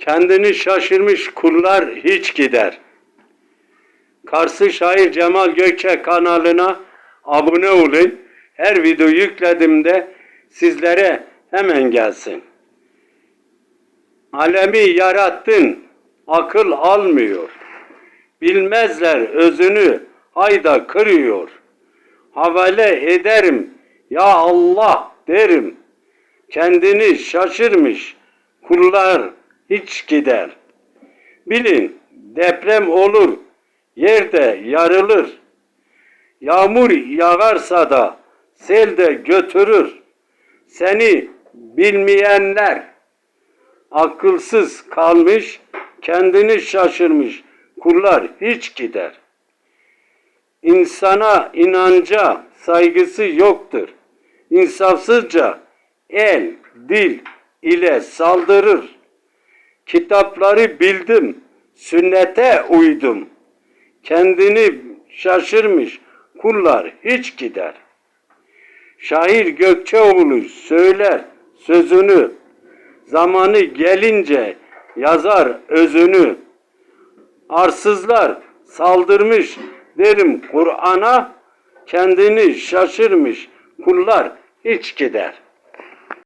Kendini şaşırmış kullar hiç gider. Karşı Şair Cemal Gökçe kanalına abone olun. Her video yüklediğimde sizlere hemen gelsin. Alemi yarattın, akıl almıyor. Bilmezler özünü, hayda kırıyor. Havale ederim, ya Allah derim. Kendini şaşırmış, kullar hiç gider. Bilin deprem olur, yerde yarılır. Yağmur yağarsa da sel de götürür. Seni bilmeyenler akılsız kalmış, kendini şaşırmış. Kullar hiç gider. İnsana inanca saygısı yoktur. İnsafsızca el, dil ile saldırır. Kitapları bildim, sünnete uydum. Kendini şaşırmış kullar hiç gider. Şair Gökçeoğlu söyler sözünü, zamanı gelince yazar özünü. Arsızlar saldırmış derim Kur'an'a, kendini şaşırmış kullar hiç gider.''